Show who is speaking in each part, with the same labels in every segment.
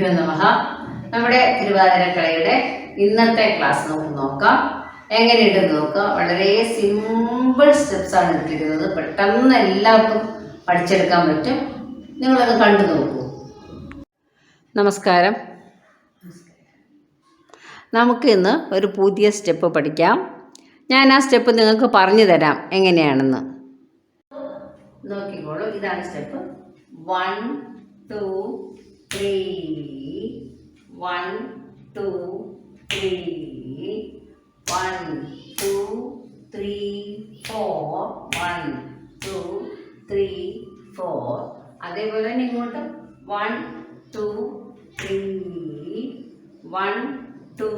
Speaker 1: ഗുരുഭ്യോ നമ. നമ്മുടെ തിരുവാതിരക്കളയുടെ ഇന്നത്തെ ക്ലാസ് നമുക്ക് നോക്കാം. എങ്ങനെയുണ്ടെന്ന് നോക്കാം. വളരെ സിമ്പിൾ ആണ് ഇട്ടിരിക്കുന്നത് പെട്ടെന്ന് എല്ലാവർക്കും പഠിച്ചെടുക്കാൻ പറ്റും. നിങ്ങളത് കണ്ടു നോക്കൂ. നമസ്കാരം. നമുക്ക് ഇന്ന് ഒരു പുതിയ സ്റ്റെപ്പ് പഠിക്കാം. ഞാൻ ആ സ്റ്റെപ്പ് നിങ്ങൾക്ക് പറഞ്ഞു തരാം. എങ്ങനെയാണെന്ന്. നോക്കിക്കോളൂ. ഇതാണ് step. One two one two three one two three four one two three four അതേപോലെ തന്നെ ഇങ്ങോട്ട്. One two three one two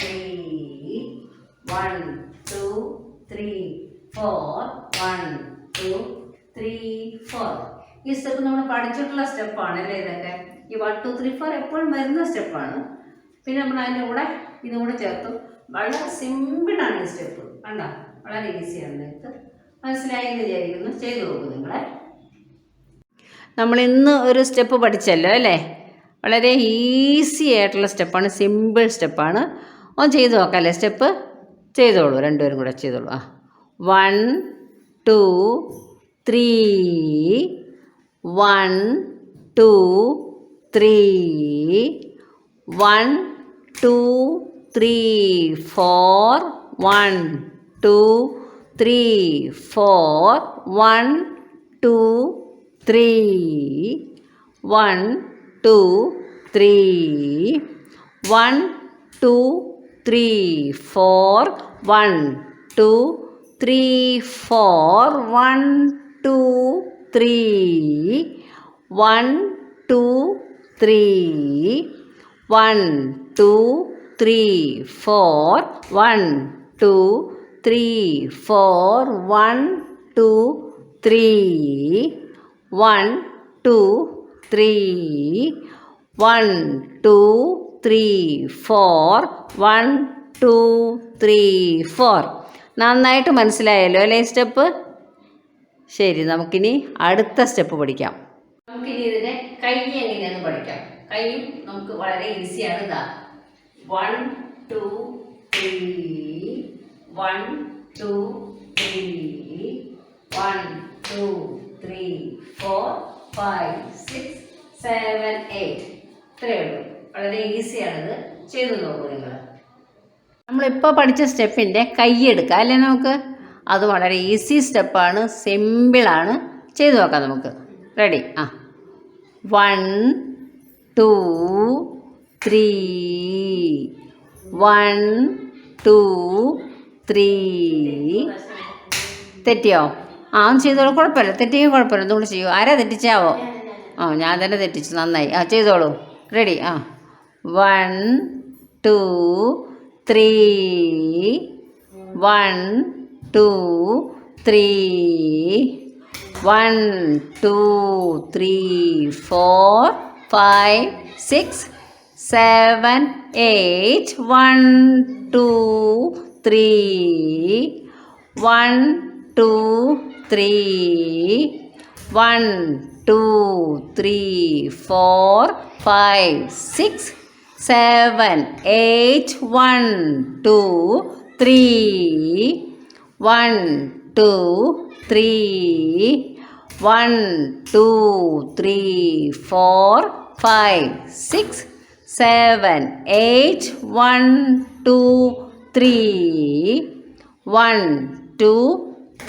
Speaker 1: three one two three four one two three four ഈ സ്റ്റെപ്പ് നമ്മൾ പഠിച്ചിട്ടുള്ള സ്റ്റെപ്പാണ് അല്ലേ ഇതൊക്കെ? ഈ വൺ ടു ത്രീ ഫോർ എപ്പോഴും വരുന്ന സ്റ്റെപ്പാണ് പിന്നെ നമ്മൾ അതിന്റെ കൂടെ ഇതും കൂടെ ചേർത്തു. വളരെ സിമ്പിളാണ് ഈ സ്റ്റെപ്പ് കണ്ട? വളരെ ഈസിയാണ് ഇത്. മനസ്സിലായി എന്ന് വിചാരിക്കുന്നു. ചെയ്തു നോക്കൂ നിങ്ങളെ. നമ്മൾ ഇന്ന് ഒരു സ്റ്റെപ്പ് പഠിച്ചല്ലോ അല്ലേ? വളരെ ഈസി ആയിട്ടുള്ള സ്റ്റെപ്പാണ് സിമ്പിൾ സ്റ്റെപ്പാണ് ഒന്ന് ചെയ്ത് നോക്കാം അല്ലേ സ്റ്റെപ്പ് ചെയ്തോളൂ. രണ്ടുപേരും കൂടെ ചെയ്തോളൂ. ആ. One two three one two three, one, two, three, four, one, two, three, four, one, two, three, one, two, three, one, two, three, four, one, two, three, four, one, two, three, one, two, three one two three four one two three four one two three one two three one two three four one two three four നന്നായിട്ട് മനസ്സിലായല്ലോ അല്ലേ step? ശരി നമുക്കിനി അടുത്ത step പഠിക്കാം. നമുക്കിനി ഇതിനെ കൈ എങ്ങനെയാണെന്ന് പഠിക്കാം. കൈയും നമുക്ക് വളരെ ഈസിയാണ് ഇതാ. One two three one two three one two three four five six seven eight ഇത്രയേ ഉള്ളൂ. വളരെ ഈസിയാണിത് ചെയ്തു നോക്കൂ നിങ്ങൾ. നമ്മളിപ്പോൾ പഠിച്ച സ്റ്റെപ്പിന്റെ കൈയെടുക്കുക അല്ലേ നമുക്ക്? അത് വളരെ ഈസി സ്റ്റെപ്പാണ്. സിമ്പിളാണ് ചെയ്തു നോക്കാം നമുക്ക്. റെഡി ആ. One two three. One two three. തെറ്റിയോ? ആ ഒന്ന് ചെയ്തോളൂ. കുഴപ്പമില്ല. തെറ്റിയോ കുഴപ്പമില്ല. ഒന്നുകൂടി ചെയ്യൂ. ആരാ തെറ്റിച്ചാവോ? ആ ഞാൻ തന്നെ തെറ്റിച്ചു. നന്നായി. ആ ചെയ്തോളൂ. റെഡി. ആ. One two three. One two three. One two three four five six seven eight one two three one two three one two three four five six seven eight one two three one two three one two three four five six seven eight one two three one two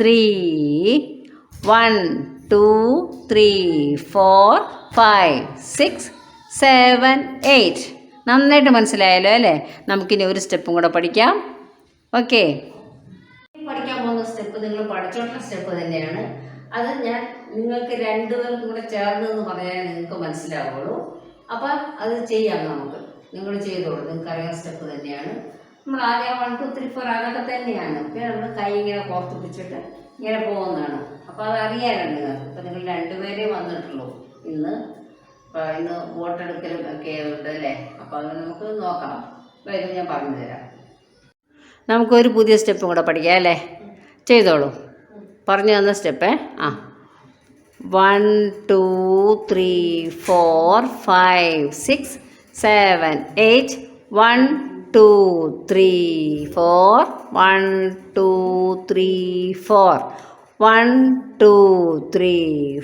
Speaker 1: three one two three four five six seven eight നന്നായിട്ട് മനസ്സിലായല്ലോ അല്ലേ? നമുക്കിനി ഒരു സ്റ്റെപ്പും കൂടെ പഠിക്കാം. Okay step നിങ്ങൾ പഠിച്ചോട്ടുള്ള step തന്നെയാണ്. അത് ഞാൻ നിങ്ങൾക്ക് രണ്ടുപേർക്കും കൂടെ ചേർന്ന് എന്ന് പറഞ്ഞാൽ നിങ്ങൾക്ക് മനസ്സിലാവുള്ളൂ. അപ്പം അത് ചെയ്യാം നമുക്ക്. നിങ്ങൾ ചെയ്തോളൂ. നിങ്ങൾക്ക് അറിയാൻ സ്റ്റെപ്പ് തന്നെയാണ്. നമ്മൾ ആദ്യം വൺ ടു ത്രീ ഫോർ അതൊക്കെ തന്നെയാണ്. പിന്നെ നമ്മൾ കൈ ഇങ്ങനെ കോർത്തിപ്പിച്ചിട്ട് ഇങ്ങനെ പോകുന്നതാണ്. അപ്പോൾ അത് അറിയാനാണ് നിങ്ങൾക്ക് ഇപ്പം നിങ്ങൾ രണ്ടുപേരേ വന്നിട്ടുള്ളൂ. ഇന്ന് അപ്പോൾ ഇന്ന് വോട്ടെടുക്കലും ഒക്കെ ആയതുകൊണ്ട് അല്ലേ? അപ്പോൾ അത് നമുക്ക് നോക്കാം. ഇത് ഞാൻ പറഞ്ഞു തരാം നമുക്കൊരു പുതിയ സ്റ്റെപ്പും കൂടെ പഠിക്കാം അല്ലേ? ചെയ്തോളൂ. പറഞ്ഞു തന്ന സ്റ്റെപ്പേ ആ. One two three four five six seven eight one two three four one two three four one two three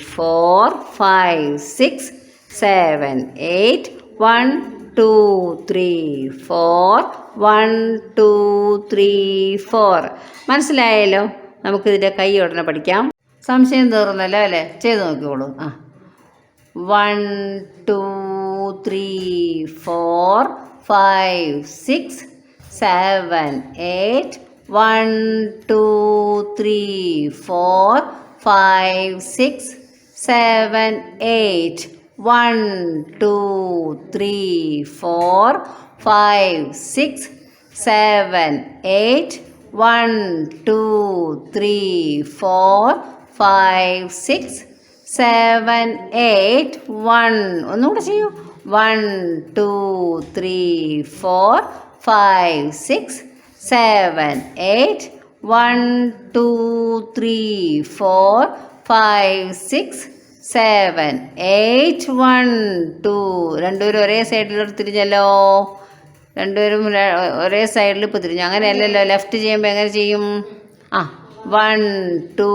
Speaker 1: four five six seven eight one two three four one two three four മനസ്സിലായല്ലോ? നമുക്കിതിന്റെ കൈ ഉടനെ പഠിക്കാം. സംശയം തീർന്നല്ലോ അല്ലേ? ചെയ്ത് നോക്കിക്കോളൂ. ആ. One two three four five six seven eight one two three four five six seven eight one two three four five six seven eight one two three four five six seven eight one ഒന്നുകൂടെ ചെയ്യൂ one two three four five six seven eight one two three four five six seven eight one two രണ്ടുപേരും ഒരേ സൈഡിലോട്ട് തിരിഞ്ഞല്ലോ. രണ്ടുപേരും ഒരേ സൈഡിൽ ഇപ്പോൾ തിരിഞ്ഞു. അങ്ങനെയല്ലല്ലോ ലെഫ്റ്റ് ചെയ്യുമ്പോൾ എങ്ങനെ ചെയ്യും? ആ one two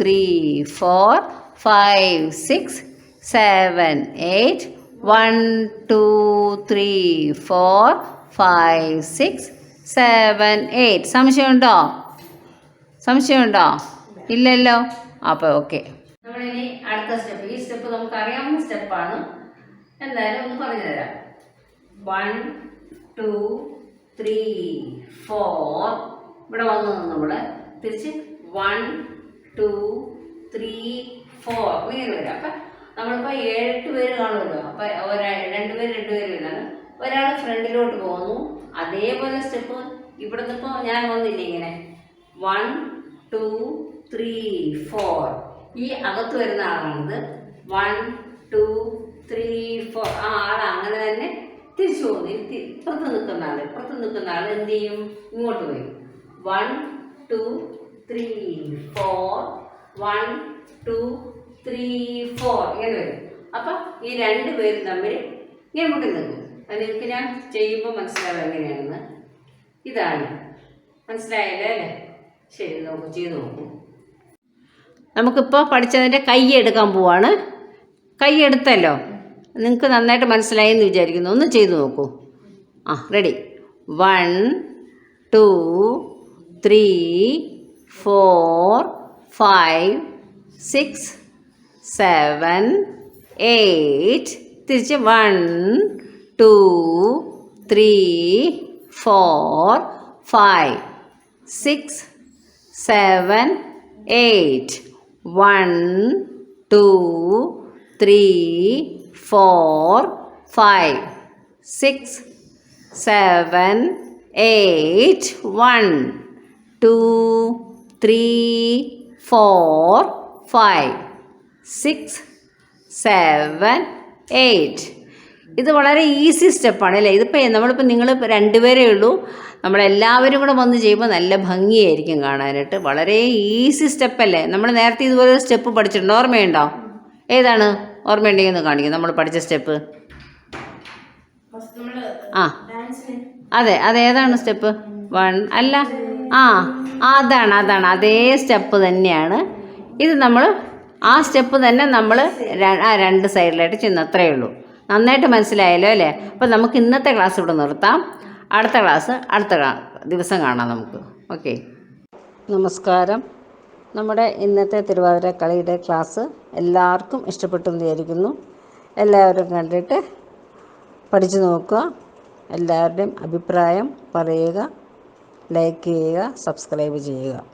Speaker 1: three four five six seven eight one two three four five six seven eight സംശയമുണ്ടോ? സംശയമുണ്ടോ? ഇല്ലല്ലോ? അപ്പോൾ ഓക്കെ നമ്മളിനി അടുത്ത സ്റ്റെപ്പ് ഈ സ്റ്റെപ്പ് നമുക്ക് അറിയാവുന്ന സ്റ്റെപ്പാണ്. എന്തായാലും ഒന്ന് പറഞ്ഞു തരാം. വൺ ടു ത്രീ ഫോർ ഇവിടെ വന്നു നമ്മൾ തിരിച്ച് വൺ ടു ത്രീ ഫോർ ഇങ്ങനെ വരാം. അപ്പം നമ്മളിപ്പോൾ ഏഴെട്ട് പേര് കാണുമല്ലോ. അപ്പം ഒരാ രണ്ടുപേര് രണ്ടുപേര് വരുന്നതാണ്. ഒരാൾ ഫ്രണ്ടിലോട്ട് പോകുന്നു. അതേപോലെ സ്റ്റെപ്പ് ഇവിടെ നിന്നിപ്പോൾ ഞാൻ വന്നില്ലേ ഇങ്ങനെ. വൺ ടു ത്രീ ഫോർ ഈ അകത്ത് വരുന്ന ആളാണിത്. വൺ ടു ത്രീ ഫോർ ആ ആൾ അങ്ങനെ തന്നെ തിരിച്ചു പോകുന്നു ഇപ്പുറത്ത് നിൽക്കുന്ന ആൾ ഇപ്പുറത്ത് നിൽക്കുന്ന ആൾ എന്ത് ചെയ്യും? ഇങ്ങോട്ട് വരും. One two three four one two three four ഇങ്ങനെ വരും. അപ്പം ഈ രണ്ട് പേരും തമ്മിൽ ഇങ്ങനെ മുട്ടി നിൽക്കും. അത് നിങ്ങൾക്ക് ഞാൻ ചെയ്യുമ്പോൾ മനസ്സിലാവും എങ്ങനെയാണെന്ന്. ഇതാണ്. മനസ്സിലായല്ലേ? അല്ലേ? ശരി നോക്കൂ ചെയ്ത് നോക്കൂ. നമുക്കിപ്പോൾ പഠിച്ചതിന്റെ കൈ എടുക്കാൻ പോവാണ്. കൈ എടുത്തല്ലോ നിങ്ങൾക്ക് നന്നായിട്ട് മനസ്സിലായി എന്ന് വിചാരിക്കുന്നു. ഒന്ന് ചെയ്തു നോക്കൂ. ആ ready one two three four five six seven eight തിരിച്ച് one two three four five six seven eight one two three four five six seven eight one two three four five six seven eight ഇത് വളരെ easy സ്റ്റെപ്പാണ് അല്ലേ? ഇതിപ്പോൾ നമ്മളിപ്പോൾ നിങ്ങൾ രണ്ടുപേരേ ഉള്ളൂ. നമ്മളെല്ലാവരും കൂടെ വന്ന് ചെയ്യുമ്പോൾ നല്ല ഭംഗിയായിരിക്കും കാണാനായിട്ട്. വളരെ ഈസി സ്റ്റെപ്പല്ലേ നമ്മൾ നേരത്തെ ഇതുപോലെ സ്റ്റെപ്പ് പഠിച്ചിട്ടുണ്ട്. ഓർമ്മയുണ്ടോ? ഏതാണ്? ഓർമ്മയുണ്ടെങ്കിൽ ഒന്ന് കാണിക്കും. നമ്മൾ പഠിച്ച സ്റ്റെപ്പ് ആ. അതെ അതേതാണ് സ്റ്റെപ്പ് വൺ അല്ല ആ അതാണ് അതാണ്. അതേ സ്റ്റെപ്പ് തന്നെയാണ്. ഇത് നമ്മൾ ആ സ്റ്റെപ്പ് തന്നെ നമ്മൾ ആ രണ്ട് സൈഡിലായിട്ട് ചെയ്യുന്ന അത്രയേ ഉള്ളൂ. നന്നായിട്ട് മനസ്സിലായല്ലോ അല്ലേ? അപ്പോൾ നമുക്ക് ഇന്നത്തെ ക്ലാസ് ഇവിടെ നിർത്താം. അടുത്ത ക്ലാസ് അടുത്ത ദിവസം കാണാം നമുക്ക്. ഓക്കെ നമസ്കാരം. നമ്മുടെ ഇന്നത്തെ തിരുവാതിര കളിയുടെ ക്ലാസ് എല്ലാവർക്കും ഇഷ്ടപ്പെട്ടു എന്ന് വിചാരിക്കുന്നു. എല്ലാവരും കണ്ടിട്ട് പഠിച്ചു നോക്കുക. എല്ലാവരുടെയും അഭിപ്രായം പറയുക ലൈക്ക് ചെയ്യുക സബ്സ്ക്രൈബ് ചെയ്യുക.